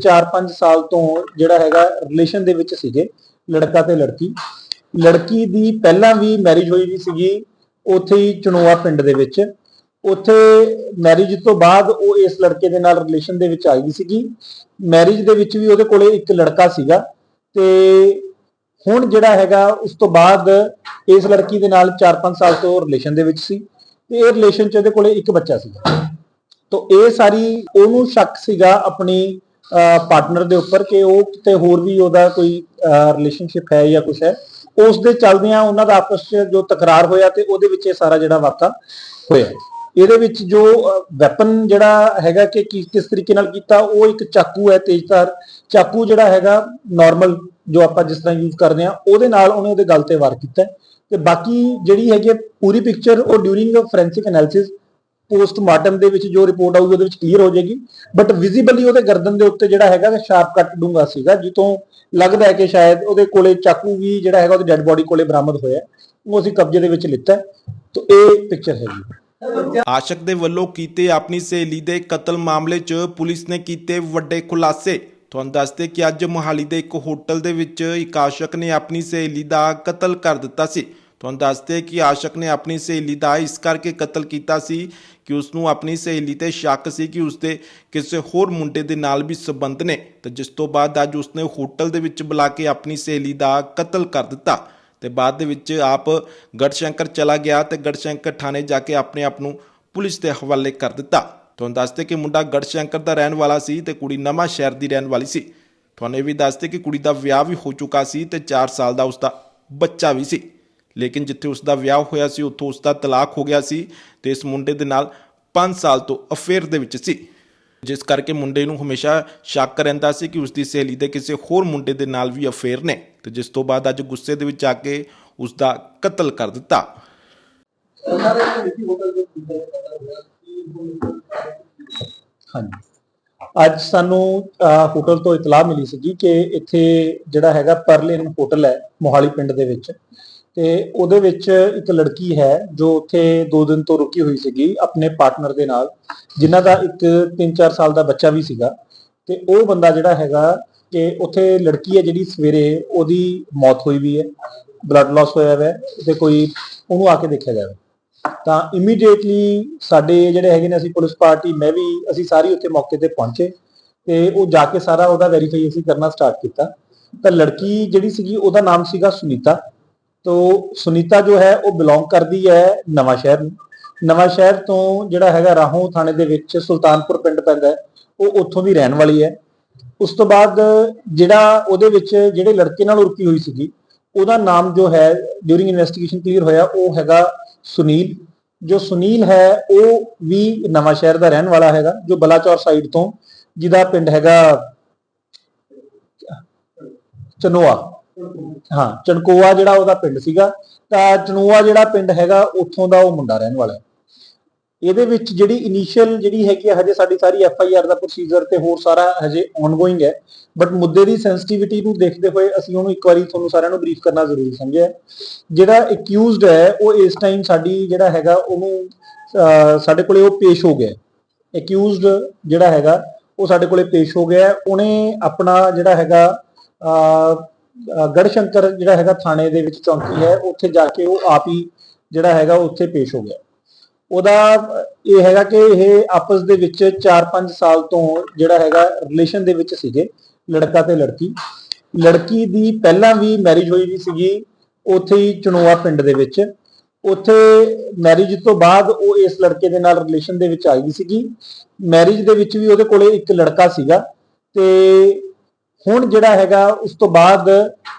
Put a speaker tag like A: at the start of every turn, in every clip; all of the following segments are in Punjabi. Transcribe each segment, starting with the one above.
A: 4-5 ਸਾਲ ਤੋਂ ਜਿਹੜਾ ਹੈਗਾ ਰਿਲੇਸ਼ਨ ਦੇ ਵਿੱਚ ਸੀਗੇ, ਲੜਕਾ ਤੇ ਲੜਕੀ। ਲੜਕੀ ਦੀ ਪਹਿਲਾਂ ਵੀ ਮੈਰਿਜ ਹੋਈ ਵੀ ਸੀਗੀ, ਉੱਥੇ ਹੀ ਚਨੋਆ ਪਿੰਡ ਦੇ ਵਿੱਚ। ਉੱਥੇ ਮੈਰਿਜ ਤੋਂ ਬਾਅਦ ਉਹ ਇਸ ਲੜਕੇ ਦੇ ਨਾਲ ਰਿਲੇਸ਼ਨ ਦੇ ਵਿੱਚ ਆਈ ਵੀ ਸੀਗੀ। ਮੈਰਿਜ ਦੇ ਵਿੱਚ ਵੀ ਉਹਦੇ ਕੋਲੇ ਇੱਕ ਲੜਕਾ ਸੀਗਾ ਤੇ ਹੁਣ ਜਿਹੜਾ ਹੈਗਾ, ਉਸ ਤੋਂ ਬਾਅਦ ਇਸ ਲੜਕੀ ਦੇ ਨਾਲ 4-5 ਸਾਲ ਤੋਂ ਰਿਲੇਸ਼ਨ ਦੇ ਵਿੱਚ ਸੀ ਤੇ ਇਹ ਰਿਲੇਸ਼ਨ 'ਚ ਉਹਦੇ ਕੋਲੇ ਇੱਕ ਬੱਚਾ ਸੀਗਾ। ਤੋ ਇਹ ਸਾਰੀ, ਉਹਨੂੰ ਸ਼ੱਕ ਸੀਗਾ ਆਪਣੀ ਪਾਰਟਨਰ ਦੇ ਉੱਪਰ ਕਿ ਉਹ ਕਿਤੇ ਹੋਰ ਵੀ ਉਹਦਾ ਕੋਈ ਰਿਲੇਸ਼ਨਸ਼ਿਪ ਹੈ ਜਾਂ ਕੁਝ ਹੈ, ਉਸ ਦੇ ਚੱਲਦਿਆਂ ਉਹਨਾਂ ਦਾ ਆਪਸ 'ਚ ਜੋ ਤਕਰਾਰ ਹੋਇਆ ਤੇ ਉਹਦੇ ਵਿੱਚ ਇਹ ਸਾਰਾ ਜਿਹੜਾ ਵਾਕਾ ਹੋਇਆ ਇਹਦੇ ਵਿੱਚ ਜੋ ਵੈਪਨ ਜਿਹੜਾ ਹੈਗਾ ਕਿ ਕੀ- ਕਿਸ ਤਰੀਕੇ ਨਾਲ ਕੀਤਾ, ਉਹ ਇੱਕ ਚਾਕੂ ਹੈ ਤੇਜ਼ਧਾਰ ਚਾਕੂ ਜਿਹੜਾ ਹੈਗਾ ਨਾਰਮਲ ਜੋ ਆਪਾਂ ਜਿਸ ਤਰ੍ਹਾਂ ਯੂਜ਼ ਕਰਦੇ ਆ ਉਹਦੇ ਨਾਲ ਉਹਨੇ ਉਹਦੇ ਗਲ ਤੇ ਵਾਰ ਕੀਤਾ ਹੈ। ਤੇ ਬਾਕੀ ਜਿਹੜੀ ਹੈਗੀ ਹੈ ਪੂਰੀ ਪਿਕਚਰ ਉਹ ਡਿਊਰਿੰਗ ਫੋਰੈਂਸਿਕ ਐਨਾਲਿਸਿਸ ਪੋਸਟਮਾਰਟਮ ਦੇ ਵਿੱਚ ਜੋ ਰਿਪੋਰਟ ਆਊਗੀ ਉਹਦੇ ਵਿੱਚ ਕਲੀਅਰ ਹੋ ਜਾਏਗੀ। ਬਟ ਵਿਜ਼ੀਬਲੀ ਉਹਦੇ ਗਰਦਨ ਦੇ ਉੱਤੇ ਜਿਹੜਾ ਹੈਗਾ ਸ਼ਾਰਪ ਕੱਟ ਡੂੰਗਾ ਸੀਗਾ, ਜਿੱਥੋਂ ਲੱਗਦਾ ਹੈ ਕਿ ਸ਼ਾਇਦ ਉਹਦੇ ਕੋਲੇ ਚਾਕੂ ਵੀ ਜਿਹੜਾ ਹੈਗਾ, ਉਹਦੀ ਡੈੱਡ ਬੋਡੀ ਕੋਲੇ ਬਰਾਮਦ ਹੋਇਆ ਉਹ ਅਸੀਂ ਕਬਜ਼ੇ ਦੇ ਵਿੱਚ ਲਿੱਤਾ ਤੋ ਇਹ ਪਿਕਚਰ ਹੈਗੀ
B: ਆਸ਼ਕ ਦੇ ਵੱਲੋਂ ਕੀਤੇ ਆਪਣੀ ਸਹੇਲੀ ਦੇ ਕਤਲ ਮਾਮਲੇ 'ਚ ਪੁਲਿਸ ਨੇ ਕੀਤੇ ਵੱਡੇ ਖੁਲਾਸੇ। ਤੁਹਾਨੂੰ ਦੱਸਦੇ ਕਿ ਅੱਜ ਮੋਹਾਲੀ ਦੇ ਇੱਕ ਹੋਟਲ ਦੇ ਵਿੱਚ ਇੱਕ ਆਸ਼ਕ ਨੇ ਆਪਣੀ ਸਹੇਲੀ ਦਾ ਕਤਲ ਕਰ ਦਿੱਤਾ ਸੀ। ਤੁਹਾਨੂੰ ਦੱਸਦੇ ਕਿ ਆਸ਼ਕ ਨੇ ਆਪਣੀ ਸਹੇਲੀ ਦਾ ਇਸ ਕਰਕੇ ਕਤਲ ਕੀਤਾ ਸੀ ਕਿ ਉਸ ਨੂੰ ਆਪਣੀ ਸਹੇਲੀ ਤੇ ਸ਼ੱਕ ਸੀ ਕਿ ਉਸ ਦੇ ਕਿਸੇ ਹੋਰ ਮੁੰਡੇ ਦੇ ਨਾਲ ਵੀ ਸੰਬੰਧ ਨੇ। ਤੇ ਜਿਸ ਤੋਂ ਬਾਅਦ ਅੱਜ ਉਸਨੇ ਹੋਟਲ ਦੇ ਵਿੱਚ ਬੁਲਾ ਕੇ ਆਪਣੀ ਸਹੇਲੀ ਦਾ ਕਤਲ ਕਰ ਦਿੱਤਾ। ਤੇ ਬਾਅਦ ਦੇ ਵਿੱਚ ਆਪ ਗੜਸ਼ੰਕਰ ਚਲਾ ਗਿਆ ਤੇ ਗੜਸ਼ੰਕਰ ਥਾਣੇ ਜਾ ਕੇ ਆਪਣੇ ਆਪ ਨੂੰ ਪੁਲਿਸ ਦੇ ਹਵਾਲੇ ਕਰ ਦਿੱਤਾ। ਤੁਹਾਨੂੰ ਦੱਸਦੇ ਕਿ ਮੁੰਡਾ ਗੜਸ਼ੰਕਰ ਦਾ ਰਹਿਣ ਵਾਲਾ ਸੀ ਤੇ ਕੁੜੀ ਨਵਾਂ ਸ਼ਹਿਰ ਦੀ ਰਹਿਣ ਵਾਲੀ ਸੀ। ਤੁਹਾਨੂੰ ਇਹ ਵੀ ਦੱਸਦੇ ਕਿ ਕੁੜੀ ਦਾ ਵਿਆਹ ਵੀ ਹੋ ਚੁੱਕਾ ਸੀ ਤੇ 4 ਸਾਲ ਦਾ ਉਸਦਾ ਬੱਚਾ ਵੀ ਸੀ। ਲੇਕਿਨ ਜਿੱਥੇ ਉਸਦਾ ਵਿਆਹ ਹੋਇਆ ਸੀ ਉੱਥੋਂ ਉਸਦਾ ਤਲਾਕ ਹੋ ਗਿਆ ਸੀ ਤੇ ਇਸ ਮੁੰਡੇ ਦੇ ਨਾਲ 5 ਸਾਲ ਤੋਂ ਅਫੇਅਰ ਦੇ ਵਿੱਚ ਸੀ। ਜਿਸ ਕਰਕੇ ਮੁੰਡੇ ਨੂੰ ਹਮੇਸ਼ਾ ਸ਼ੱਕ ਰਹਿੰਦਾ ਸੀ ਕਿ ਉਸ ਦੀ ਸਹੇਲੀ ਦੇ ਕਿਸੇ ਹੋਰ ਮੁੰਡੇ ਦੇ ਨਾਲ ਵੀ ਅਫੇਅਰ ਨੇ ਤੇ ਜਿਸ ਤੋਂ ਬਾਅਦ ਅੱਜ ਗੁੱਸੇ ਦੇ ਵਿੱਚ ਆ ਕੇ ਉਸ ਦਾ ਕਤਲ ਕਰ ਦਿੱਤਾ।
A: ਹਾਂਜੀ। ਅੱਜ ਸਾਨੂੰ ਅਹ, ਹੋਟਲ ਤੋਂ ਇਤਲਾਹ ਮਿਲੀ ਸੀਗੀ ਕਿ ਇੱਥੇ ਜਿਹੜਾ ਹੈਗਾ ਪਰਲਿਨ ਹੋਟਲ ਹੈ ਮੋਹਾਲੀ ਪਿੰਡ ਦੇ ਵਿੱਚ। ਤੇ ਉਹਦੇ ਵਿੱਚ ਇੱਕ ਲੜਕੀ ਹੈ ਜੋ ਉੱਥੇ 2 ਦਿਨ ਤੋਂ ਰੁਕੀ ਹੋਈ ਸੀਗੀ ਆਪਣੇ ਪਾਰਟਨਰ ਦੇ ਨਾਲ, ਜਿਨ੍ਹਾਂ ਦਾ ਇੱਕ 3-4 ਸਾਲ ਦਾ ਬੱਚਾ ਵੀ ਸੀਗਾ। ਤੇ ਉਹ ਬੰਦਾ ਜਿਹੜਾ ਹੈਗਾ ਕਿ ਉੱਥੇ ਲੜਕੀ ਹੈ ਜਿਹੜੀ ਸਵੇਰੇ ਉਹਦੀ ਮੌਤ ਹੋਈ ਵੀ ਹੈ ਬਲੱਡ ਲਾਸ ਹੋਇਆ ਹੋਇਆ ਹੈ ਤੇ ਕੋਈ ਉਹਨੂੰ ਆ ਕੇ ਦੇਖਿਆ ਜਾਵੇ। ਤਾਂ ਇਮੀਡੀਏਟਲੀ ਸਾਡੇ ਜਿਹੜੇ ਹੈਗੇ ਨੇ ਅਸੀਂ ਪੁਲਿਸ ਪਾਰਟੀ, ਮੈਂ ਵੀ ਅਸੀਂ ਸਾਰੀ ਉੱਥੇ ਮੌਕੇ ਤੇ ਪਹੁੰਚੇ ਤੇ ਉਹ ਜਾ ਕੇ ਸਾਰਾ ਉਹਦਾ ਵੈਰੀਫਾਈ ਅਸੀਂ ਕਰਨਾ ਸਟਾਰਟ ਕੀਤਾ। ਤਾਂ ਲੜਕੀ ਜਿਹੜੀ ਸੀਗੀ ਉਹਦਾ ਨਾਮ ਸੀਗਾ ਸੁਨੀਤਾ। ਤੋ ਸੁਨੀਤਾ ਜੋ ਹੈ, ਉਹ ਬਿਲੋਂਗ ਕਰਦੀ ਹੈ ਨਵਾਂ ਸ਼ਹਿਰ ਨੂੰ। ਨਵਾਂ ਸ਼ਹਿਰ ਤੋਂ ਜਿਹੜਾ ਹੈਗਾ ਰਾਹੋਂ ਥਾਣੇ ਦੇ ਵਿੱਚ ਸੁਲਤਾਨਪੁਰ ਪਿੰਡ ਪੈਂਦਾ ਹੈ, ਉਹ ਉੱਥੋਂ ਦੀ ਰਹਿਣ ਵਾਲੀ ਹੈ। ਉਸ ਤੋਂ ਬਾਅਦ ਜਿਹੜਾ ਉਹਦੇ ਵਿੱਚ ਜਿਹੜੇ ਲੜਕੇ ਨਾਲ ਉਰਕੀ ਹੋਈ ਸੀਗੀ, ਉਹਦਾ ਨਾਮ ਜੋ ਹੈ ਡਿਊਰਿੰਗ ਇਨਵੈਸਟੀਗੇਸ਼ਨ ਕਲੀਅਰ ਹੋਇਆ, ਉਹ ਹੈਗਾ ਸੁਨੀਲ। ਜੋ ਸੁਨੀਲ ਹੈ, ਉਹ ਵੀ ਨਵਾਂ ਸ਼ਹਿਰ ਦਾ ਰਹਿਣ ਵਾਲਾ ਹੈਗਾ, ਜੋ ਬਲਾਚੌਰ ਸਾਈਡ ਤੋਂ, ਜਿਹਦਾ ਪਿੰਡ ਹੈਗਾ ਚਨੋਆ। ਹਾਂ ਚਣਕੋਆ ਜਿਹੜਾ ਉਹਦਾ ਪਿੰਡ ਸੀਗਾ ਤਾਂ ਚਨੋਆ ਜਿਹੜਾ ਪਿੰਡ ਹੈਗਾ ਉੱਥੋਂ ਦਾ ਉਹ ਮੁੰਡਾ ਰਹਿਣ ਵਾਲਾ ਇਹਦੇ ਵਿੱਚ ਜਿਹੜੀ ਇਨੀਸ਼ੀਅਲ ਜਿਹੜੀ ਹੈਗੀ ਆ, ਹਜੇ ਸਾਡੀ ਸਾਰੀ ਐਫ ਆਈ ਆਰ ਦਾ ਪ੍ਰੋਸੀਜਰ ਤੇ ਹੋਰ ਸਾਰਾ ਹਜੇ ਆਨਗੋਇੰਗ ਹੈ। ਬਟ ਮੁੱਦੇ ਦੀ ਸੈਂਸਿਟੀਵਿਟੀ ਨੂੰ ਦੇਖਦੇ ਹੋਏ ਅਸੀਂ ਉਹਨੂੰ ਇੱਕ ਵਾਰੀ ਤੁਹਾਨੂੰ ਸਾਰਿਆਂ ਨੂੰ ਬਰੀਫ ਕਰਨਾ ਜ਼ਰੂਰੀ ਸਮਝਿਆ ਜਿਹੜਾ ਅਕਿਊਜ਼ਡ ਹੈ ਉਹ ਇਸ ਟਾਈਮ ਸਾਡੀ ਜਿਹੜਾ ਹੈਗਾ ਉਹਨੂੰ ਸਾਡੇ ਕੋਲੇ ਉਹ ਪੇਸ਼ ਹੋ ਗਿਆ ਅਕਿਊਜ਼ਡ ਜਿਹੜਾ ਹੈਗਾ ਉਹ ਸਾਡੇ ਕੋਲੇ ਪੇਸ਼ ਹੋ ਗਿਆ ਉਹਨੇ ਆਪਣਾ ਜਿਹੜਾ ਹੈਗਾ ਅਹ, ਗੜਸ਼ੰਕਰ ਜਿਹੜਾ ਹੈਗਾ ਥਾਣੇ ਦੇ ਵਿੱਚ ਚੌਂਕੀ ਹੈ, ਉੱਥੇ ਜਾ ਕੇ ਉਹ ਆਪ ਹੀ ਜਿਹੜਾ ਹੈਗਾ ਉੱਥੇ ਪੇਸ਼ ਹੋ ਗਿਆ। ਉਹਦਾ ਇਹ ਹੈਗਾ ਕਿ ਇਹ ਆਪਸ ਦੇ ਵਿੱਚ 4-5 ਸਾਲ ਤੋਂ ਜਿਹੜਾ ਹੈਗਾ ਰਿਲੇਸ਼ਨ ਦੇ ਵਿੱਚ ਸੀਗੇ, ਲੜਕਾ ਤੇ ਲੜਕੀ। ਲੜਕੀ ਦੀ ਪਹਿਲਾਂ ਵੀ ਮੈਰਿਜ ਹੋਈ ਵੀ ਸੀਗੀ, ਉੱਥੇ ਹੀ ਚਨੋਆ ਪਿੰਡ ਦੇ ਵਿੱਚ। ਉੱਥੇ ਮੈਰਿਜ ਤੋਂ ਬਾਅਦ ਉਹ ਇਸ ਲੜਕੇ ਦੇ ਨਾਲ ਰਿਲੇਸ਼ਨ ਦੇ ਵਿੱਚ ਆਈ ਸੀਗੀ। ਮੈਰਿਜ ਦੇ ਵਿੱਚ ਵੀ ਉਹਦੇ ਕੋਲੇ ਇੱਕ ਲੜਕਾ ਸੀਗਾ ਤੇ ਹੁਣ ਜਿਹੜਾ ਹੈਗਾ ਉਸ ਤੋਂ ਬਾਅਦ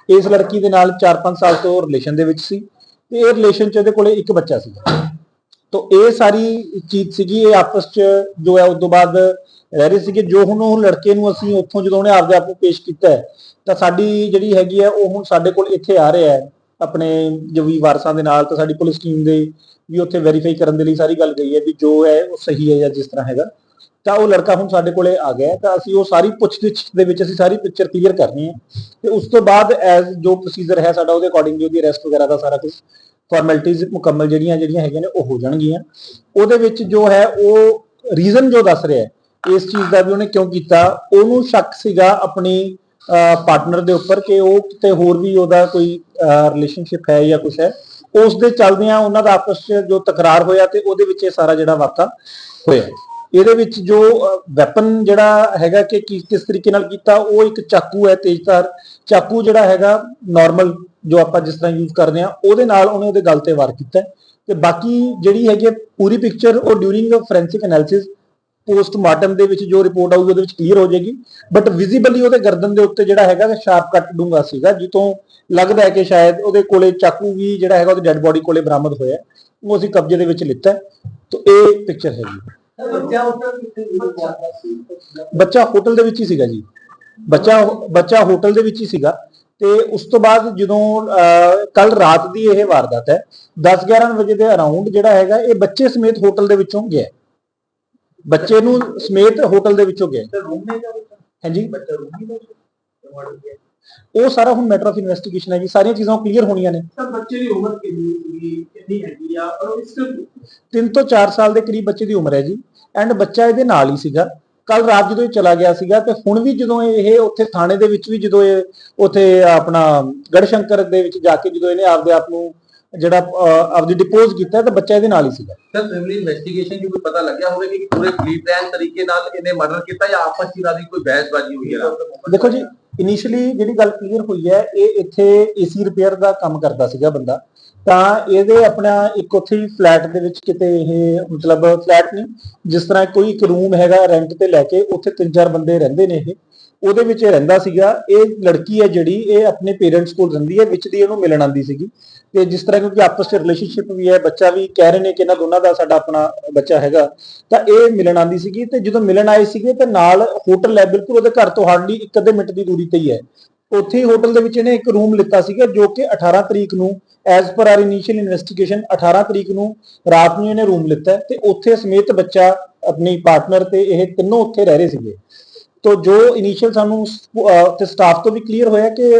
A: ਇਸ ਲੜਕੀ ਦੇ ਨਾਲ 4-5 ਸਾਲ ਤੋਂ ਰਿਲੇਸ਼ਨ ਦੇ ਵਿੱਚ ਸੀ ਤੇ ਇਹ ਰਿਲੇਸ਼ਨ 'ਚ ਉਹਦੇ ਕੋਲੇ ਇੱਕ ਬੱਚਾ ਸੀਗਾ। ਤੋ ਇਹ ਸਾਰੀ ਚੀਜ਼ ਸੀਗੀ ਇਹ ਆਪਸ 'ਚ ਜੋ ਹੈ ਉਸ ਤੋਂ ਬਾਅਦ ਰਹਿ ਰਹੇ ਸੀਗੇ। ਜੋ ਹੁਣ ਉਹ ਲੜਕੇ ਨੂੰ ਅਸੀਂ ਉੱਥੋਂ ਜਦੋਂ ਉਹਨੇ ਆਪਦੇ ਆਪ ਨੂੰ ਪੇਸ਼ ਕੀਤਾ ਹੈ, ਤਾਂ ਸਾਡੀ ਜਿਹੜੀ ਹੈਗੀ ਹੈ ਉਹ ਹੁਣ ਸਾਡੇ ਕੋਲ ਇੱਥੇ ਆ ਰਿਹਾ ਹੈ। ਆਪਣੇ ਜੋ ਵੀ ਵਾਰਸਾਂ ਦੇ ਨਾਲ ਤਾਂ ਸਾਡੀ ਪੁਲਿਸ ਟੀਮ ਦੇ ਵੀ ਉੱਥੇ ਵੈਰੀਫਾਈ ਕਰਨ ਦੇ ਲਈ ਸਾਰੀ ਗੱਲ ਗਈ ਹੈ ਵੀ ਜੋ ਹੈ ਉਹ ਸਹੀ ਹੈ ਜਾਂ ਜਿਸ ਤਰ੍ਹਾਂ ਹੈਗਾ। ਤਾਂ ਉਹ ਲੜਕਾ ਹੁਣ ਸਾਡੇ ਕੋਲੇ ਆ ਗਿਆ ਤਾਂ ਅਸੀਂ ਉਹ ਸਾਰੀ ਪੁੱਛਗਿੱਛ ਦੇ ਵਿੱਚ ਅਸੀਂ ਸਾਰੀ ਪਿਕਚਰ ਕਲੀਅਰ ਕਰਨੀ ਹੈ ਤੇ ਉਸ ਤੋਂ ਬਾਅਦ ਐਜ਼ ਜੋ ਪ੍ਰੋਸੀਜਰ ਹੈ ਸਾਡਾ ਉਹਦੇ ਅਕੋਰਡਿੰਗਲੀ ਉਹਦੀ ਅਰੈਸਟ ਵਗੈਰਾ ਦਾ ਸਾਰਾ ਕੁਝ ਫਾਰਮੈਲਿਟੀਜ਼ ਮੁਕੰਮਲ ਜਿਹੜੀਆਂ ਜਿਹੜੀਆਂ ਹੈਗੀਆਂ ਨੇ, ਉਹ ਹੋ ਜਾਣਗੀਆਂ। ਉਹਦੇ ਵਿੱਚ ਜੋ ਹੈ ਉਹ ਰੀਜ਼ਨ ਜੋ ਦੱਸ ਰਿਹਾ ਹੈ, ਇਸ ਚੀਜ਼ ਦਾ ਵੀ ਉਹਨੇ ਕਿਉਂ ਕੀਤਾ? ਉਹਨੂੰ ਸ਼ੱਕ ਸੀਗਾ ਆਪਣੀ ਪਾਰਟਨਰ ਦੇ ਉੱਪਰ ਕਿ ਉਹ ਕਿਤੇ ਹੋਰ ਵੀ ਉਹਦਾ ਕੋਈ ਰਿਲੇਸ਼ਨਸ਼ਿਪ ਹੈ ਜਾਂ ਕੁਝ ਹੈ। ਉਸ ਦੇ ਚੱਲਦਿਆਂ ਉਹਨਾਂ ਦਾ ਆਪਸ 'ਚ ਜੋ ਤਕਰਾਰ ਹੋਇਆ ਤੇ ਉਹਦੇ ਵਿੱਚ ਇਹ ਸਾਰਾ ਜਿਹੜਾ ਵਾਕਾ ਹੋਇਆ। ਇਹਦੇ ਵਿੱਚ ਜੋ ਵੈਪਨ ਜਿਹੜਾ ਹੈਗਾ ਕਿ ਕਿਸ ਤਰੀਕੇ ਨਾਲ ਕੀਤਾ, ਉਹ ਇੱਕ ਚਾਕੂ ਹੈ ਤੇਜ਼ਧਾਰ ਚਾਕੂ ਜਿਹੜਾ ਹੈਗਾ ਨਾਰਮਲ ਜੋ ਆਪਾਂ ਜਿਸ ਤਰ੍ਹਾਂ ਯੂਜ਼ ਕਰਦੇ ਆ ਉਹਦੇ ਨਾਲ ਉਹਨੇ ਉਹਦੇ ਗਲ ਤੇ ਵਾਰ ਕੀਤਾ ਹੈ। ਤੇ ਬਾਕੀ ਜਿਹੜੀ ਹੈਗੀ ਹੈ ਪੂਰੀ ਪਿਕਚਰ ਉਹ ਡਿਊਰਿੰਗ ਫੋਰੈਂਸਿਕ ਐਨਾਲਿਸਿਸ ਪੋਸਟਮਾਰਟਮ ਦੇ ਵਿੱਚ ਜੋ ਰਿਪੋਰਟ ਆਊਗੀ, ਉਹਦੇ ਵਿੱਚ ਕਲੀਅਰ ਹੋ ਜਾਏਗੀ ਬਟ ਵਿਜ਼ੀਬਲੀ ਉਹਦੇ ਗਰਦਨ ਦੇ ਉੱਤੇ ਜਿਹੜਾ ਹੈਗਾ ਸ਼ਾਰਪ ਕੱਟ ਡੂੰਗਾ ਸੀਗਾ ਜਿੱਤੋਂ ਲੱਗਦਾ ਹੈ ਕਿ ਸ਼ਾਇਦ ਉਹਦੇ ਕੋਲੇ ਚਾਕੂ ਵੀ ਜਿਹੜਾ ਹੈਗਾ, ਉਹਦੀ ਡੈੱਡ ਬੋਡੀ ਕੋਲੇ ਬਰਾਮਦ ਹੋਇਆ ਉਹ ਅਸੀਂ ਕਬਜ਼ੇ ਦੇ ਵਿੱਚ ਲਿੱਤਾ ਹੈ। ਤਾਂ ਇਹ ਪਿਕਚਰ ਹੈਗੀ
C: ਬੱਚਾ ਉੱਧਰ ਕਿੱਥੇ ਜਾਂਦਾ ਸੀ
A: ਬੱਚਾ ਹੋਟਲ ਦੇ ਵਿੱਚ ਹੀ ਸੀਗਾ ਜੀ। ਬੱਚਾ ਬੱਚਾ ਹੋਟਲ ਦੇ ਵਿੱਚ ਹੀ ਸੀਗਾ ਤੇ ਉਸ ਤੋਂ ਬਾਅਦ ਜਦੋਂ ਕੱਲ ਰਾਤ ਦੀ ਇਹ ਵਾਰਦਾਤ ਹੈ 10-11 ਵਜੇ ਦੇ ਅਰਾਊਂਡ ਜਿਹੜਾ ਹੈਗਾ, ਇਹ ਬੱਚੇ ਸਮੇਤ ਹੋਟਲ ਦੇ ਵਿੱਚੋਂ ਗਿਆ। ਬੱਚੇ ਨੂੰ ਸਮੇਤ ਹੋਟਲ ਦੇ ਵਿੱਚੋਂ ਗਿਆ। ਹਾਂਜੀ।
C: ਬੱਚਾ ਰੂਮ ਨਹੀਂ
A: ਉਹ ਸਾਰਾ ਹੁਣ ਮੈਟਰ ਆਫ ਇਨਵੈਸਟੀਗੇਸ਼ਨ ਹੈ ਜੀ, ਸਾਰੀਆਂ ਚੀਜ਼ਾਂ ਕਲੀਅਰ ਹੋਣੀਆਂ ਨੇ।
C: ਸਰ ਬੱਚੇ ਦੀ ਉਮਰ ਕਿੰਨੀ ਕਿੰਨੀ ਹੈਗੀ ਆ ਔਰ ਇਸ
A: 3 ਤੋਂ 4 ਸਾਲ ਦੇ ਕਰੀਬ ਬੱਚੇ ਦੀ ਉਮਰ ਹੈ ਜੀ। ਐਂਡ ਬੱਚਾ ਇਹਦੇ ਨਾਲ ਹੀ ਸੀਗਾ। ਕੱਲ ਰਾਤ ਜਦੋਂ ਇਹ ਚਲਾ ਗਿਆ ਸੀਗਾ ਤੇ ਹੁਣ ਵੀ ਜਦੋਂ ਇਹ ਉੱਥੇ ਥਾਣੇ ਦੇ ਵਿੱਚ ਵੀ ਜਦੋਂ ਇਹ ਉੱਥੇ ਆਪਣਾ ਗੜਸ਼ੰਕਰ ਦੇ ਵਿੱਚ ਜਾ ਕੇ ਜਦੋਂ ਇਹਨੇ ਆਪਦੇ ਆਪ ਨੂੰ ਜਿਹੜਾ ਆਪਦੀ ਡਿਪੋਜ਼ ਕੀਤਾ ਤਾਂ ਬੱਚਾ ਇਹਦੇ ਨਾਲ ਹੀ ਸੀਗਾ।
D: ਸਰ ਫੈਮਿਲੀ ਇਨਵੈਸਟੀਗੇਸ਼ਨ ਦੀ ਕੋਈ ਪਤਾ ਲੱਗਿਆ ਹੋਵੇ ਕਿ ਪੂਰੇ ਕਲੀਨ ਪਲਾਨ ਤਰੀਕੇ ਨਾਲ ਇਹਨੇ ਮਰਡਰ ਕੀਤਾ ਜਾਂ ਆਪਸ ਵਿੱਚ ਇਹਨਾਂ ਦੀ ਕੋਈ ਬਹਿਸਬਾਜ਼ੀ ਹੋਈ ਹੈ?
A: ਦੇਖੋ ਜੀ ਇਨੀਸ਼ੀਅਲੀ ਜਿਹੜੀ ਗੱਲ ਕਲੀਅਰ ਹੋਈ ਹੈ, ਇਹ ਇੱਥੇ ਏਸੀ ਰਿਪੇਅਰ ਦਾ ਕੰਮ ਕਰਦਾ ਸੀਗਾ ਬੰਦਾ। ਤਾਂ ਇਹਦੇ ਆਪਣਾ ਇੱਕ ਉੱਥੇ ਹੀ ਫਲੈਟ ਦੇ ਵਿੱਚ ਕਿਤੇ ਇਹ ਮਤਲਬ ਫਲੈਟ ਨਹੀਂ, ਜਿਸ ਤਰ੍ਹਾਂ ਕੋਈ ਇੱਕ ਰੂਮ ਹੈਗਾ ਰੈਂਟ ਤੇ ਲੈ ਕੇ, ਉੱਥੇ ਤਿੰਨ ਚਾਰ ਬੰਦੇ ਰਹਿੰਦੇ ਨੇ ਇਹ। ਉਹਦੇ ਵਿੱਚ ਇਹ ਰਹਿੰਦਾ ਸੀਗਾ, ਇਹ ਲੜਕੀ ਹੈ ਜਿਹੜੀ, ਇਹ ਆਪਣੇ ਪੇਰੈਂਟਸ ਕੋਲ ਰਹਿੰਦੀ ਹੈ, ਵਿੱਚ ਦੀ ਇਹਨੂੰ ਮਿਲਣ ਆਂਦੀ ਸੀਗੀ। ਤੇ ਜਿਸ ਤਰ੍ਹਾਂ ਕਿਉਂਕਿ ਆਪਸ ਵਿੱਚ ਰਿਲੇਸ਼ਨਸ਼ਿਪ ਵੀ ਹੈ, ਬੱਚਾ ਵੀ ਕਹਿ ਰਹੇ ਨੇ ਕਿ ਇਹਨਾਂ ਦੋਨਾਂ ਦਾ ਸਾਡਾ ਆਪਣਾ ਬੱਚਾ ਹੈਗਾ, ਤਾਂ ਇਹ ਮਿਲਣ ਆਂਦੀ ਸੀਗੀ ਤੇ ਜਦੋਂ ਮਿਲਣ ਆਏ ਸੀਗੇ ਤੇ ਨਾਲ ਹੋਟਲ ਹੈ, ਬਿਲਕੁਲ ਉਹਦੇ ਘਰ ਤੋਂ ਹਾਰਡਲੀ ਇੱਕ ਅੱਧੇ ਮਿੰਟ ਦੀ ਦੂਰੀ ਤੇ ਹੀ ਹੈ। ਉੱਥੇ ਹੀ ਹੋਟਲ ਦੇ ਵਿੱਚ ਇਹਨੇ ਇੱਕ ਰੂਮ ਲਿੱਤਾ ਸੀਗਾ ਜੋ ਕਿ 18 ਤਰੀਕ ਨੂੰ as per R initial investigation 18 ਤਰੀਕ ਨੂੰ ਰਾਤ ਨੂੰ ਇਹਨੇ ਰੂਮ ਲਿੱਤਾ ਹੈ ਤੇ ਉੱਥੇ ਸਮੇਤ ਬੱਚਾ, ਆਪਣੀ ਪਾਰਟਨਰ ਤੇ ਇਹ ਤਿੰਨੋਂ ਉੱਥੇ ਰਹਿ ਰਹੇ ਸੀਗੇ। ਤੋ ਜੋ ਇਨੀਸ਼ੀਅਲ ਸਾਨੂੰ ਤੇ ਸਟਾਫ ਤੋਂ ਵੀ ਕਲੀਅਰ ਹੋਇਆ ਕਿ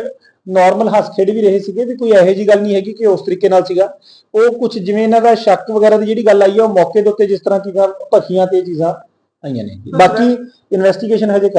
A: ਨਾਰਮਲ ਹੱਸ ਖੇਡ ਵੀ ਰਹੇ ਸੀਗੇ ਵੀ ਕੋਈ ਇਹੋ ਜੀ ਗੱਲ ਨਹੀਂ ਹੈਗੀ ਕਿ ਉਸ ਤਰੀਕੇ ਨਾਲ ਸੀਗਾ। ਉਹ ਕੁਝ ਜਿਵੇਂ ਇਹਨਾਂ ਦਾ ਸ਼ੱਕ ਵਗੈਰਾ ਦੀ ਜਿਹੜੀ ਗੱਲ ਆਈ ਹੈ ਉਹ ਮੌਕੇ ਦੇ ਉੱਤੇ ਜਿਸ ਤਰ੍ਹਾਂ ਕੀ ਭਖੀਆਂ ਤੇ ਚੀਜ਼ਾਂ ਆਈਆਂ ਨੇ। ਬਾਕੀ ਇਨਵੈਸਟੀਗੇਸ਼ਨ ਹਜੇ